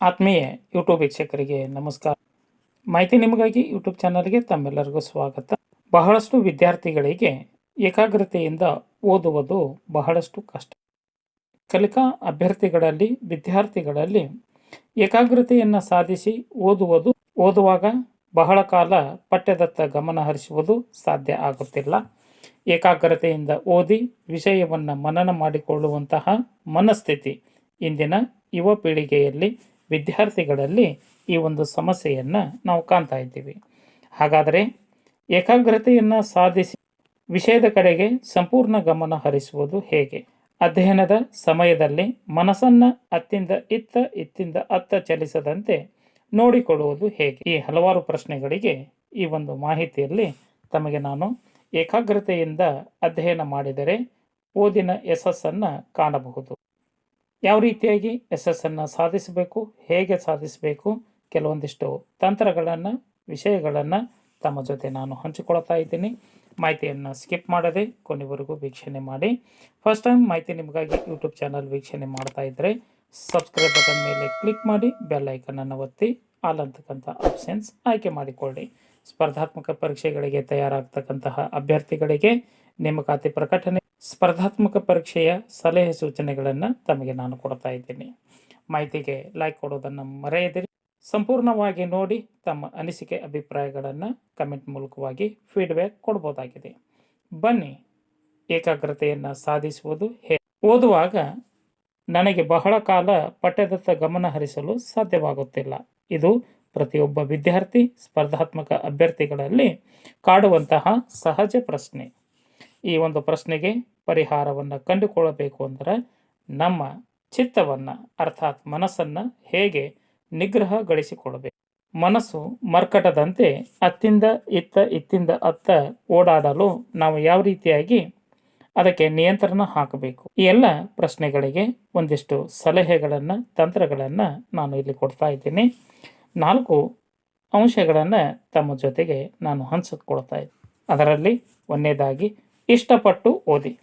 ಆತ್ಮೀಯ ಯೂಟ್ಯೂಬ್ ವೀಕ್ಷಕರಿಗೆ ನಮಸ್ಕಾರ. ಮಾಹಿತಿ ನಿಮಗಾಗಿ ಯೂಟ್ಯೂಬ್ ಚಾನಲ್ಗೆ ತಮ್ಮೆಲ್ಲರಿಗೂ ಸ್ವಾಗತ. ಬಹಳಷ್ಟು ವಿದ್ಯಾರ್ಥಿಗಳಿಗೆ ಏಕಾಗ್ರತೆಯಿಂದ ಓದುವುದು ಬಹಳಷ್ಟು ಕಷ್ಟ. ಕಲಿಕಾ ಅಭ್ಯರ್ಥಿಗಳಲ್ಲಿ, ವಿದ್ಯಾರ್ಥಿಗಳಲ್ಲಿ ಏಕಾಗ್ರತೆಯನ್ನು ಸಾಧಿಸಿ ಓದುವುದು, ಓದುವಾಗ ಬಹಳ ಕಾಲ ಪಠ್ಯದತ್ತ ಗಮನ ಹರಿಸುವುದು ಸಾಧ್ಯ ಆಗುತ್ತಿಲ್ಲ. ಏಕಾಗ್ರತೆಯಿಂದ ಓದಿ ವಿಷಯವನ್ನು ಮನನ ಮಾಡಿಕೊಳ್ಳುವಂತಹ ಮನಸ್ಥಿತಿ ಇಂದಿನ ಯುವ ಪೀಳಿಗೆಯಲ್ಲಿ ವಿದ್ಯಾರ್ಥಿಗಳಲ್ಲಿ ಈ ಒಂದು ಸಮಸ್ಯೆಯನ್ನು ನಾವು ಕಾಣ್ತಾ ಇದ್ದೀವಿ. ಹಾಗಾದರೆ ಏಕಾಗ್ರತೆಯನ್ನು ಸಾಧಿಸಿ ವಿಷಯದ ಕಡೆಗೆ ಸಂಪೂರ್ಣ ಗಮನ ಹರಿಸುವುದು ಹೇಗೆ? ಅಧ್ಯಯನದ ಸಮಯದಲ್ಲಿ ಮನಸ್ಸನ್ನು ಅತ್ತಿಂದ ಇತ್ತ ಇತ್ತಿಂದ ಅತ್ತ ಚಲಿಸದಂತೆ ನೋಡಿಕೊಳ್ಳುವುದು ಹೇಗೆ? ಈ ಹಲವಾರು ಪ್ರಶ್ನೆಗಳಿಗೆ ಈ ಒಂದು ಮಾಹಿತಿಯಲ್ಲಿ ತಮಗೆ ನಾನು ಏಕಾಗ್ರತೆಯಿಂದ ಅಧ್ಯಯನ ಮಾಡಿದರೆ ಓದಿನ ಯಶಸ್ಸನ್ನು ಕಾಣಬಹುದು. ಯಾವ ರೀತಿಯಾಗಿ ಯಶಸ್ಸನ್ನು ಸಾಧಿಸಬೇಕು, ಹೇಗೆ ಸಾಧಿಸಬೇಕು, ಕೆಲವೊಂದಿಷ್ಟು ತಂತ್ರಗಳನ್ನು, ವಿಷಯಗಳನ್ನು ತಮ್ಮ ಜೊತೆ ನಾನು ಹಂಚಿಕೊಳ್ತಾ ಇದ್ದೀನಿ. ಮಾಹಿತಿಯನ್ನು ಸ್ಕಿಪ್ ಮಾಡದೆ ಕೊನೆವರೆಗೂ ವೀಕ್ಷಣೆ ಮಾಡಿ. ಫಸ್ಟ್ ಟೈಮ್ ಮಾಹಿತಿ ನಿಮಗಾಗಿ ಯೂಟ್ಯೂಬ್ ಚಾನಲ್ ವೀಕ್ಷಣೆ ಮಾಡ್ತಾ ಇದ್ದರೆ ಸಬ್ಸ್ಕ್ರೈಬ್ ಬಟನ್ ಮೇಲೆ ಕ್ಲಿಕ್ ಮಾಡಿ ಬೆಲ್ ಐಕನನ್ನು ಒತ್ತಿ ಆಲ್ ಅಂತಕ್ಕಂಥ ಆಪ್ಷನ್ಸ್ ಆಯ್ಕೆ ಮಾಡಿಕೊಳ್ಳಿ. ಸ್ಪರ್ಧಾತ್ಮಕ ಪರೀಕ್ಷೆಗಳಿಗೆ ತಯಾರಾಗ್ತಕ್ಕಂತಹ ಅಭ್ಯರ್ಥಿಗಳಿಗೆ ನೇಮಕಾತಿ ಪ್ರಕಟಣೆ ಸ್ಪರ್ಧಾತ್ಮಕ ಪರೀಕ್ಷೆಯ ಸಲಹೆ ಸೂಚನೆಗಳನ್ನು ತಮಗೆ ನಾನು ಕೊಡ್ತಾ ಇದ್ದೀನಿ. ಮಾಹಿತಿಗೆ ಲೈಕ್ ಕೊಡೋದನ್ನು ಮರೆಯದಿರಿ. ಸಂಪೂರ್ಣವಾಗಿ ನೋಡಿ ತಮ್ಮ ಅನಿಸಿಕೆ, ಅಭಿಪ್ರಾಯಗಳನ್ನು ಕಮೆಂಟ್ ಮೂಲಕವಾಗಿ ಫೀಡ್ಬ್ಯಾಕ್ ಕೊಡ್ಬೋದಾಗಿದೆ. ಬನ್ನಿ, ಏಕಾಗ್ರತೆಯನ್ನು ಸಾಧಿಸುವುದು ಹೇ, ಓದುವಾಗ ನನಗೆ ಬಹಳ ಕಾಲ ಪಠ್ಯದತ್ತ ಗಮನ ಹರಿಸಲು ಸಾಧ್ಯವಾಗುತ್ತಿಲ್ಲ. ಇದು ಪ್ರತಿಯೊಬ್ಬ ವಿದ್ಯಾರ್ಥಿ ಸ್ಪರ್ಧಾತ್ಮಕ ಅಭ್ಯರ್ಥಿಗಳಲ್ಲಿ ಕಾಡುವಂತಹ ಸಹಜ ಪ್ರಶ್ನೆ. ಈ ಒಂದು ಪ್ರಶ್ನೆಗೆ ಪರಿಹಾರವನ್ನು ಕಂಡುಕೊಳ್ಳಬೇಕು ಅಂದರೆ ನಮ್ಮ ಚಿತ್ತವನ್ನು ಅರ್ಥಾತ್ ಮನಸ್ಸನ್ನು ಹೇಗೆ ನಿಗ್ರಹಗೊಳಿಸಿಕೊಳ್ಬೇಕು ಮನಸ್ಸು ಮರ್ಕಟದಂತೆ ಅತ್ತಿಂದ ಇತ್ತ ಇತ್ತಿಂದ ಅತ್ತ ಓಡಾಡಲು ನಾವು ಯಾವ ರೀತಿಯಾಗಿ ಅದಕ್ಕೆ ನಿಯಂತ್ರಣ ಹಾಕಬೇಕು? ಈ ಎಲ್ಲ ಪ್ರಶ್ನೆಗಳಿಗೆ ಒಂದಿಷ್ಟು ಸಲಹೆಗಳನ್ನು, ತಂತ್ರಗಳನ್ನು ನಾನು ಇಲ್ಲಿ ಕೊಡ್ತಾ ಇದ್ದೀನಿ. ನಾಲ್ಕು ಅಂಶಗಳನ್ನು ತಮ್ಮ ಜೊತೆಗೆ ನಾನು ಹಂಚಿಕೊಳ್ತಾ ಇದ್ದೀನಿ ಅದರಲ್ಲಿ ಒಂದನೇದಾಗಿ ಇಷ್ಟಪಟ್ಟು ಓದಿ.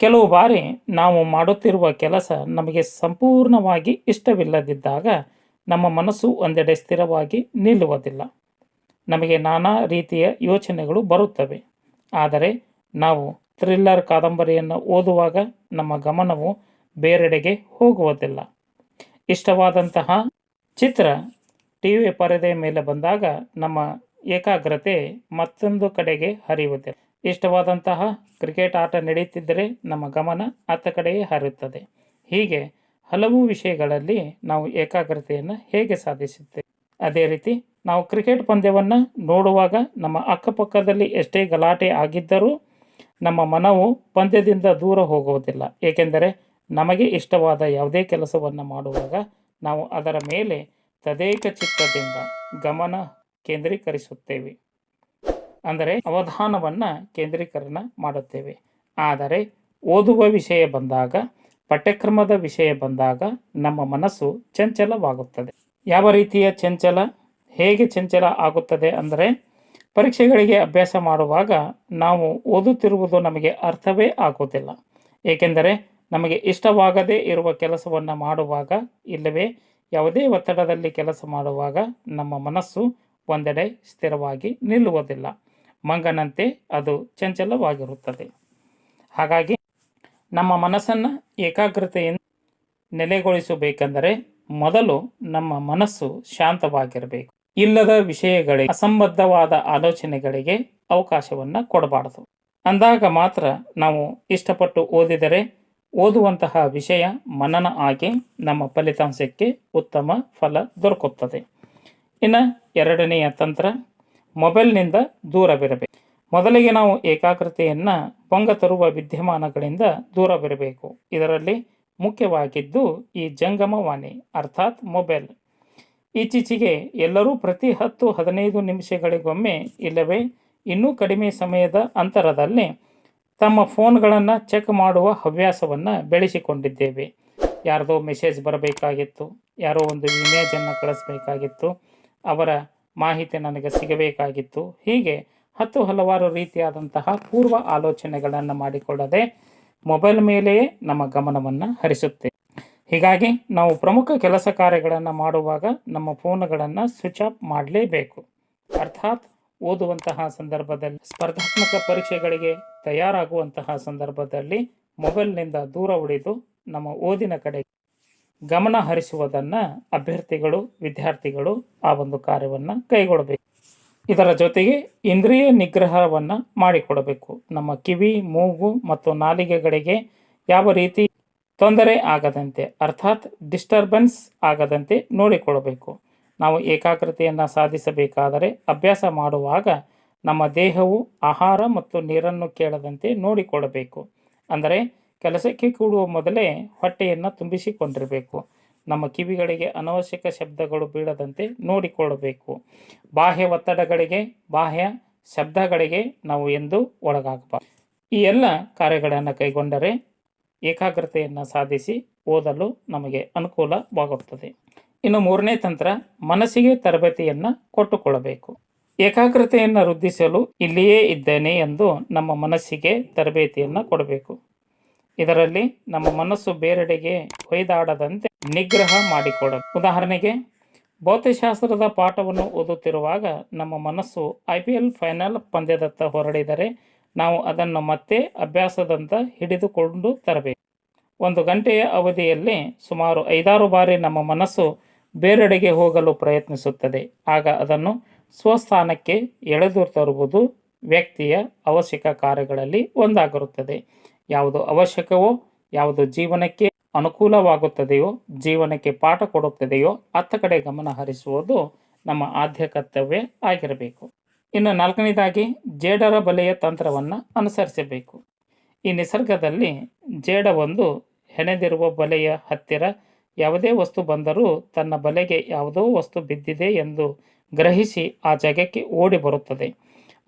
ಕೆಲವು ಬಾರಿ ನಾವು ಮಾಡುತ್ತಿರುವ ಕೆಲಸ ನಮಗೆ ಸಂಪೂರ್ಣವಾಗಿ ಇಷ್ಟವಿಲ್ಲದಿದ್ದಾಗ ನಮ್ಮ ಮನಸ್ಸು ಒಂದೆಡೆ ಸ್ಥಿರವಾಗಿ ನಿಲ್ಲುವುದಿಲ್ಲ. ನಮಗೆ ನಾನಾ ರೀತಿಯ ಯೋಚನೆಗಳು ಬರುತ್ತವೆ. ಆದರೆ ನಾವು ಥ್ರಿಲ್ಲರ್ ಕಾದಂಬರಿಯನ್ನು ಓದುವಾಗ ನಮ್ಮ ಗಮನವು ಬೇರೆಡೆಗೆ ಹೋಗುವುದಿಲ್ಲ. ಇಷ್ಟವಾದಂತಹ ಚಿತ್ರ ಟಿ ವಿ ಪರದೆಯ ಮೇಲೆ ಬಂದಾಗ ನಮ್ಮ ಏಕಾಗ್ರತೆ ಮತ್ತೊಂದು ಕಡೆಗೆ ಹರಿಯುವುದಿಲ್ಲ. ಇಷ್ಟವಾದಂತಹ ಕ್ರಿಕೆಟ್ ಆಟ ನಡೆಯುತ್ತಿದ್ದರೆ ನಮ್ಮ ಗಮನ ಆತ ಕಡೆಯೇ ಹರಿಯುತ್ತದೆ ಹೀಗೆ ಹಲವು ವಿಷಯಗಳಲ್ಲಿ ನಾವು ಏಕಾಗ್ರತೆಯನ್ನು ಹೇಗೆ ಸಾಧಿಸುತ್ತೇವೆ? ಅದೇ ರೀತಿ ನಾವು ಕ್ರಿಕೆಟ್ ಪಂದ್ಯವನ್ನು ನೋಡುವಾಗ ನಮ್ಮ ಅಕ್ಕಪಕ್ಕದಲ್ಲಿ ಎಷ್ಟೇ ಗಲಾಟೆ ಆಗಿದ್ದರೂ ನಮ್ಮ ಮನವು ಪಂದ್ಯದಿಂದ ದೂರ ಹೋಗುವುದಿಲ್ಲ. ಏಕೆಂದರೆ ನಮಗೆ ಇಷ್ಟವಾದ ಯಾವುದೇ ಕೆಲಸವನ್ನು ಮಾಡುವಾಗ ನಾವು ಅದರ ಮೇಲೆ ತದೇಕ ಚಿತ್ತದಿಂದ ಗಮನ ಕೇಂದ್ರೀಕರಿಸುತ್ತೇವೆ. ಅಂದರೆ ಅವಧಾನವನ್ನು ಕೇಂದ್ರೀಕರಣ ಮಾಡುತ್ತೇವೆ. ಆದರೆ ಓದುವ ವಿಷಯ ಬಂದಾಗ, ಪಠ್ಯಕ್ರಮದ ವಿಷಯ ಬಂದಾಗ ನಮ್ಮ ಮನಸ್ಸು ಚಂಚಲವಾಗುತ್ತದೆ. ಯಾವ ರೀತಿಯ ಚಂಚಲ? ಹೇಗೆ ಚಂಚಲ ಆಗುತ್ತದೆ ಅಂದರೆ, ಪರೀಕ್ಷೆಗಳಿಗೆ ಅಭ್ಯಾಸ ಮಾಡುವಾಗ ನಾವು ಓದುತ್ತಿರುವುದು ನಮಗೆ ಅರ್ಥವೇ ಆಗುವುದಿಲ್ಲ. ಏಕೆಂದರೆ ನಮಗೆ ಇಷ್ಟವಾಗದೇ ಇರುವ ಕೆಲಸವನ್ನು ಮಾಡುವಾಗ ಇಲ್ಲವೇ, ಯಾವುದೇ ಒತ್ತಡದಲ್ಲಿ ಕೆಲಸ ಮಾಡುವಾಗ ನಮ್ಮ ಮನಸ್ಸು ಒಂದೆಡೆ ಸ್ಥಿರವಾಗಿ ನಿಲ್ಲುವುದಿಲ್ಲ. ಮಂಗನಂತೆ ಅದು ಚಂಚಲವಾಗಿರುತ್ತದೆ. ಹಾಗಾಗಿ ನಮ್ಮ ಮನಸ್ಸನ್ನು ಏಕಾಗ್ರತೆಯಿಂದ ನೆಲೆಗೊಳಿಸಬೇಕೆಂದರೆ ಮೊದಲು ನಮ್ಮ ಮನಸ್ಸು ಶಾಂತವಾಗಿರಬೇಕು. ಇಲ್ಲದ ವಿಷಯಗಳಿಗೆ, ಅಸಂಬದ್ಧವಾದ ಆಲೋಚನೆಗಳಿಗೆ ಅವಕಾಶವನ್ನು ಕೊಡಬಾರದು. ಅಂದಾಗ ಮಾತ್ರ ನಾವು ಇಷ್ಟಪಟ್ಟು ಓದಿದರೆ ಓದುವಂತಹ ವಿಷಯ ಮನನ ಆಗಿ ನಮ್ಮ ಫಲಿತಾಂಶಕ್ಕೆ ಉತ್ತಮ ಫಲ ದೊರಕುತ್ತದೆ. ಇನ್ನು ಎರಡನೆಯ ತಂತ್ರ ಮೊಬೈಲ್ನಿಂದ ದೂರವಿರಬೇಕು ಮೊದಲಿಗೆ ನಾವು ಏಕಾಗ್ರತೆಯನ್ನು ಭಂಗ ತರುವ ವಿದ್ಯಮಾನಗಳಿಂದ ದೂರವಿರಬೇಕು ಇದರಲ್ಲಿ ಮುಖ್ಯವಾಗಿದ್ದು ಈ ಜಂಗಮವಾಣಿ ಅರ್ಥಾತ್ ಮೊಬೈಲ್. ಇತ್ತೀಚೆಗೆ ಎಲ್ಲರೂ ಪ್ರತಿ ಹತ್ತು ಹದಿನೈದು ನಿಮಿಷಗಳಿಗೊಮ್ಮೆ ಇಲ್ಲವೇ ಇನ್ನೂ ಕಡಿಮೆ ಸಮಯದ ಅಂತರದಲ್ಲಿ ತಮ್ಮ ಫೋನ್ಗಳನ್ನು ಚೆಕ್ ಮಾಡುವ ಹವ್ಯಾಸವನ್ನು ಬೆಳೆಸಿಕೊಂಡಿದ್ದೇವೆ. ಯಾರದೋ ಮೆಸೇಜ್ ಬರಬೇಕಾಗಿತ್ತು, ಯಾರೋ ಒಂದು ಇಮೇಜನ್ನು ಕಳಿಸ್ಬೇಕಾಗಿತ್ತು, ಅವರ ಮಾಹಿತಿ ನನಗೆ ಸಿಗಬೇಕಾಗಿತ್ತು. ಹೀಗೆ ಹತ್ತು ಹಲವಾರು ರೀತಿಯಾದಂತಹ ಪೂರ್ವ ಆಲೋಚನೆಗಳನ್ನು ಮಾಡಿಕೊಳ್ಳದೆ ಮೊಬೈಲ್ ಮೇಲೆಯೇ ನಮ್ಮ ಗಮನವನ್ನು ಹರಿಸುತ್ತೆ ಹೀಗಾಗಿ ನಾವು ಪ್ರಮುಖ ಕೆಲಸ ಕಾರ್ಯಗಳನ್ನು ಮಾಡುವಾಗ ನಮ್ಮ ಫೋನ್ಗಳನ್ನು ಸ್ವಿಚ್ ಆಫ್ ಮಾಡಲೇಬೇಕು. ಅರ್ಥಾತ್ ಓದುವಂತಹ ಸಂದರ್ಭದಲ್ಲಿ, ಸ್ಪರ್ಧಾತ್ಮಕ ಪರೀಕ್ಷೆಗಳಿಗೆ ತಯಾರಾಗುವಂತಹ ಸಂದರ್ಭದಲ್ಲಿ ಮೊಬೈಲ್ನಿಂದ ದೂರ ಉಳಿದು ನಮ್ಮ ಓದಿನ ಕಡೆ ಗಮನ ಹರಿಸುವುದನ್ನು ಅಭ್ಯರ್ಥಿಗಳು, ವಿದ್ಯಾರ್ಥಿಗಳು ಆ ಒಂದು ಕಾರ್ಯವನ್ನು ಕೈಗೊಳ್ಳಬೇಕು. ಇದರ ಜೊತೆಗೆ ಇಂದ್ರಿಯ ನಿಗ್ರಹವನ್ನು ಮಾಡಿಕೊಡಬೇಕು. ನಮ್ಮ ಕಿವಿ, ಮೂಗು ಮತ್ತು ನಾಲಿಗೆಗಳಿಗೆ ಯಾವ ರೀತಿ ತೊಂದರೆ ಆಗದಂತೆ, ಅರ್ಥಾತ್ ಡಿಸ್ಟರ್ಬೆನ್ಸ್ ಆಗದಂತೆ ನೋಡಿಕೊಳ್ಳಬೇಕು. ನಾವು ಏಕಾಗ್ರತೆಯನ್ನು ಸಾಧಿಸಬೇಕಾದರೆ ಅಭ್ಯಾಸ ಮಾಡುವಾಗ ನಮ್ಮ ದೇಹವು ಆಹಾರ ಮತ್ತು ನೀರನ್ನು ಕೇಳದಂತೆ ನೋಡಿಕೊಳ್ಳಬೇಕು. ಅಂದರೆ ಕೆಲಸಕ್ಕೆ ಕೂಡುವ ಮೊದಲೇ ಹೊಟ್ಟೆಯನ್ನು ತುಂಬಿಸಿಕೊಂಡಿರಬೇಕು. ನಮ್ಮ ಕಿವಿಗಳಿಗೆ ಅನವಶ್ಯಕ ಶಬ್ದಗಳು ಬೀಳದಂತೆ ನೋಡಿಕೊಳ್ಳಬೇಕು. ಬಾಹ್ಯ ಒತ್ತಡಗಳಿಗೆ, ಬಾಹ್ಯ ಶಬ್ದಗಳಿಗೆ ನಾವು ಎಂದು ಒಳಗಾಗಬಾರದು. ಈ ಎಲ್ಲ ಕಾರ್ಯಗಳನ್ನು ಕೈಗೊಂಡರೆ ಏಕಾಗ್ರತೆಯನ್ನು ಸಾಧಿಸಿ ಓದಲು ನಮಗೆ ಅನುಕೂಲವಾಗುತ್ತದೆ. ಇನ್ನು ಮೂರನೇ ತಂತ್ರ, ಮನಸ್ಸಿಗೆ ತರಬೇತಿಯನ್ನು ಕೊಟ್ಟುಕೊಳ್ಳಬೇಕು. ಏಕಾಗ್ರತೆಯನ್ನು ವೃದ್ಧಿಸಲು ಇಲ್ಲಿಯೇ ಇದ್ದೇನೆ ಎಂದು ನಮ್ಮ ಮನಸ್ಸಿಗೆ ತರಬೇತಿಯನ್ನು ಕೊಡಬೇಕು. ಇದರಲ್ಲಿ ನಮ್ಮ ಮನಸ್ಸು ಬೇರೆಡೆಗೆ ಹೊಯ್ದಾಡದಂತೆ ನಿಗ್ರಹ ಮಾಡಿಕೊಡ ಉದಾಹರಣೆಗೆ, ಭೌತಶಾಸ್ತ್ರದ ಪಾಠವನ್ನು ಓದುತ್ತಿರುವಾಗ ನಮ್ಮ ಮನಸ್ಸು ಐ ಪಿ ಎಲ್ ಫೈನಲ್ ಪಂದ್ಯದತ್ತ ಹೊರಡಿದರೆ ನಾವು ಅದನ್ನು ಮತ್ತೆ ಅಭ್ಯಾಸದಂತ ಹಿಡಿದುಕೊಂಡು ತರಬೇಕು. ಒಂದು ಗಂಟೆಯ ಅವಧಿಯಲ್ಲಿ ಸುಮಾರು ಐದಾರು ಬಾರಿ ನಮ್ಮ ಮನಸ್ಸು ಬೇರೆಡೆಗೆ ಹೋಗಲು ಪ್ರಯತ್ನಿಸುತ್ತದೆ. ಆಗ ಅದನ್ನು ಸ್ವಸ್ಥಾನಕ್ಕೆ ಎಳೆದು ತರುವುದು ವ್ಯಕ್ತಿಯ ಅವಶ್ಯಕ ಕಾರ್ಯಗಳಲ್ಲಿ ಒಂದಾಗಿರುತ್ತದೆ. ಯಾವುದು ಅವಶ್ಯಕವೋ, ಯಾವುದು ಜೀವನಕ್ಕೆ ಅನುಕೂಲವಾಗುತ್ತದೆಯೋ, ಜೀವನಕ್ಕೆ ಪಾಠ ಕೊಡುತ್ತದೆಯೋ, ಅತ್ತ ಕಡೆ ಗಮನ ಹರಿಸುವುದು ನಮ್ಮ ಆದ್ಯ ಕರ್ತವ್ಯ ಆಗಿರಬೇಕು. ಇನ್ನು ನಾಲ್ಕನೇದಾಗಿ, ಜೇಡರ ಬಲೆಯ ತಂತ್ರವನ್ನು ಅನುಸರಿಸಬೇಕು. ಈ ನಿಸರ್ಗದಲ್ಲಿ ಜೇಡ ಒಂದು ಹೆಣೆದಿರುವ ಬಲೆಯ ಹತ್ತಿರ ಯಾವುದೇ ವಸ್ತು ಬಂದರೂ ತನ್ನ ಬಲೆಗೆ ಯಾವುದೋ ವಸ್ತು ಬಿದ್ದಿದೆ ಎಂದು ಗ್ರಹಿಸಿ ಆ ಜಾಗಕ್ಕೆ ಓಡಿ ಬರುತ್ತದೆ.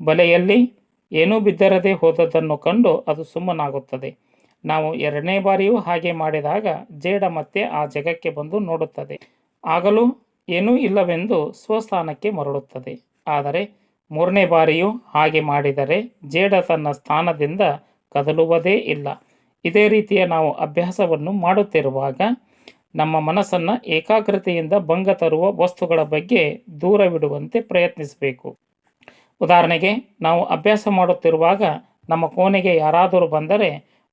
ಬಲೆಯಲ್ಲಿ ಏನೂ ಬಿದ್ದರದೆ ಹೋದದ್ದನ್ನು ಕಂಡು ಅದು ಸುಮ್ಮನಾಗುತ್ತದೆ. ನಾವು ಎರಡನೇ ಬಾರಿಯೂ ಹಾಗೆ ಮಾಡಿದಾಗ ಜೇಡ ಮತ್ತೆ ಆ ಜಗಕ್ಕೆ ಬಂದು ನೋಡುತ್ತದೆ. ಆಗಲೂ ಏನೂ ಇಲ್ಲವೆಂದು ಸ್ವಸ್ಥಾನಕ್ಕೆ ಮರಳುತ್ತದೆ. ಆದರೆ ಮೂರನೇ ಬಾರಿಯೂ ಹಾಗೆ ಮಾಡಿದರೆ ಜೇಡ ತನ್ನ ಸ್ಥಾನದಿಂದ ಕದಲುವುದೇ ಇಲ್ಲ. ಇದೇ ರೀತಿಯ ನಾವು ಅಭ್ಯಾಸವನ್ನು ಮಾಡುತ್ತಿರುವಾಗ ನಮ್ಮ ಮನಸ್ಸನ್ನು ಏಕಾಗ್ರತೆಯಿಂದ ಭಂಗ ತರುವ ವಸ್ತುಗಳ ಬಗ್ಗೆ ದೂರವಿಡುವಂತೆ ಪ್ರಯತ್ನಿಸಬೇಕು. ಉದಾಹರಣೆಗೆ, ನಾವು ಅಭ್ಯಾಸ ಮಾಡುತ್ತಿರುವಾಗ ನಮ್ಮ ಕೋಣೆಗೆ ಯಾರಾದರೂ ಬಂದರೆ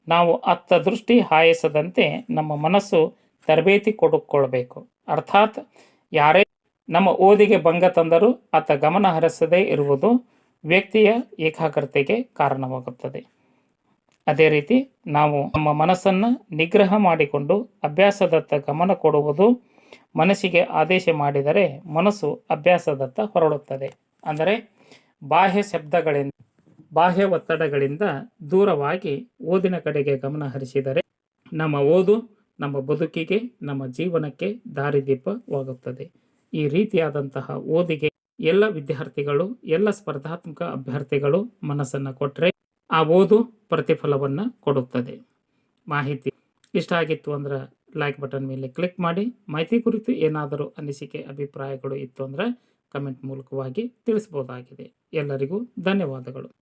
ನಾವು ಅತ್ತ ದೃಷ್ಟಿ ಹಾಯಿಸದಂತೆ ನಮ್ಮ ಮನಸ್ಸು ತರಬೇತಿ ಕೊಡುಕೊಳ್ಬೇಕು ಅರ್ಥಾತ್, ಯಾರೇ ನಮ್ಮ ಓದಿಗೆ ಭಂಗ ತಂದರೂ ಅತ್ತ ಗಮನ ಹರಿಸದೇ ಇರುವುದು ವ್ಯಕ್ತಿಯ ಏಕಾಗ್ರತೆಗೆ ಕಾರಣವಾಗುತ್ತದೆ. ಅದೇ ರೀತಿ, ನಾವು ನಮ್ಮ ಮನಸ್ಸನ್ನು ನಿಗ್ರಹ ಮಾಡಿಕೊಂಡು ಅಭ್ಯಾಸದತ್ತ ಗಮನ ಕೊಡುವುದು ಮನಸ್ಸಿಗೆ ಆದೇಶ ಮಾಡಿದರೆ ಮನಸ್ಸು ಅಭ್ಯಾಸದತ್ತ ಹೊರಡುತ್ತದೆ. ಅಂದರೆ ಬಾಹ್ಯ ಶಬ್ದಗಳಿಂದ, ಬಾಹ್ಯ ಒತ್ತಡಗಳಿಂದ ದೂರವಾಗಿ ಓದಿನ ಕಡೆಗೆ ಗಮನ ಹರಿಸಿದರೆ ನಮ್ಮ ಓದು, ನಮ್ಮ ಬದುಕಿಗೆ, ನಮ್ಮ ಜೀವನಕ್ಕೆ ದಾರಿದೀಪವಾಗುತ್ತದೆ. ಈ ರೀತಿಯಾದಂತಹ ಓದಿಗೆ ಎಲ್ಲ ವಿದ್ಯಾರ್ಥಿಗಳು, ಎಲ್ಲ ಸ್ಪರ್ಧಾತ್ಮಕ ಅಭ್ಯರ್ಥಿಗಳು ಮನಸ್ಸನ್ನು ಕೊಟ್ಟರೆ ಆ ಓದು ಪ್ರತಿಫಲವನ್ನು ಕೊಡುತ್ತದೆ. ಮಾಹಿತಿ ಇಷ್ಟ ಆಗಿತ್ತು ಅಂದ್ರೆ ಲೈಕ್ ಬಟನ್ ಮೇಲೆ ಕ್ಲಿಕ್ ಮಾಡಿ. ಮಾಹಿತಿ ಕುರಿತು ಏನಾದರೂ ಅನಿಸಿಕೆ, ಅಭಿಪ್ರಾಯಗಳು ಇತ್ತು ಅಂದರೆ ಕಮೆಂಟ್ ಮೂಲಕವಾಗಿ ತಿಳಿಸ್ಬೋದಾಗಿದೆ ಎಲ್ಲರಿಗೂ ಧನ್ಯವಾದಗಳು.